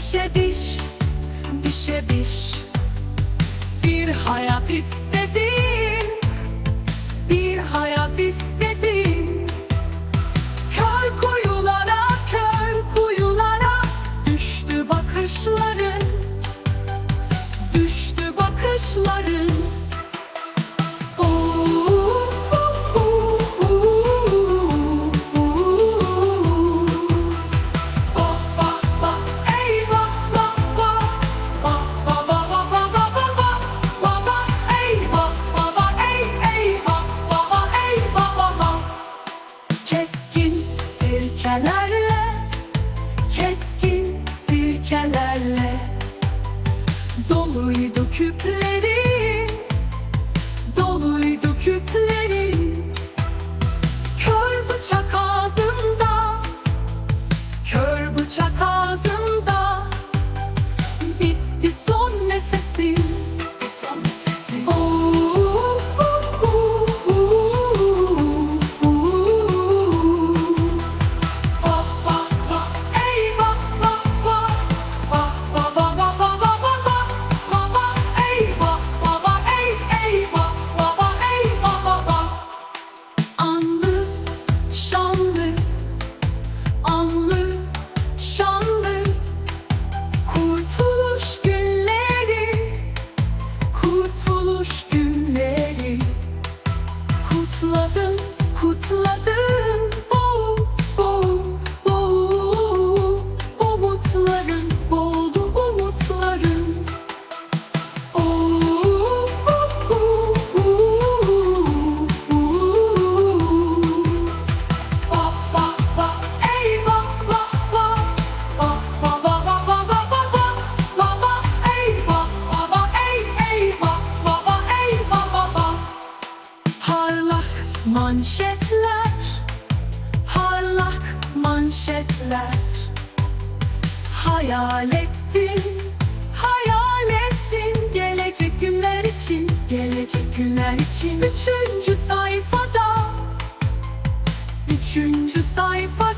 Dişe diş, dişe diş. Bir hayat istedim Bir hayat istedim Kör kuyulara, kör kuyulara Düştü bakışların. Düştü bakışların. Keskin sirkelerle Keskin sirkelerle Doluydu küpleri Doluydu küpleri. Kör bıçak ağzımda Kör bıçak ağzımda Manşetler Parlak manşetler. Hayal ettim Hayal ettim Gelecek günler için Gelecek günler için. Üçüncü sayfada Üçüncü sayfa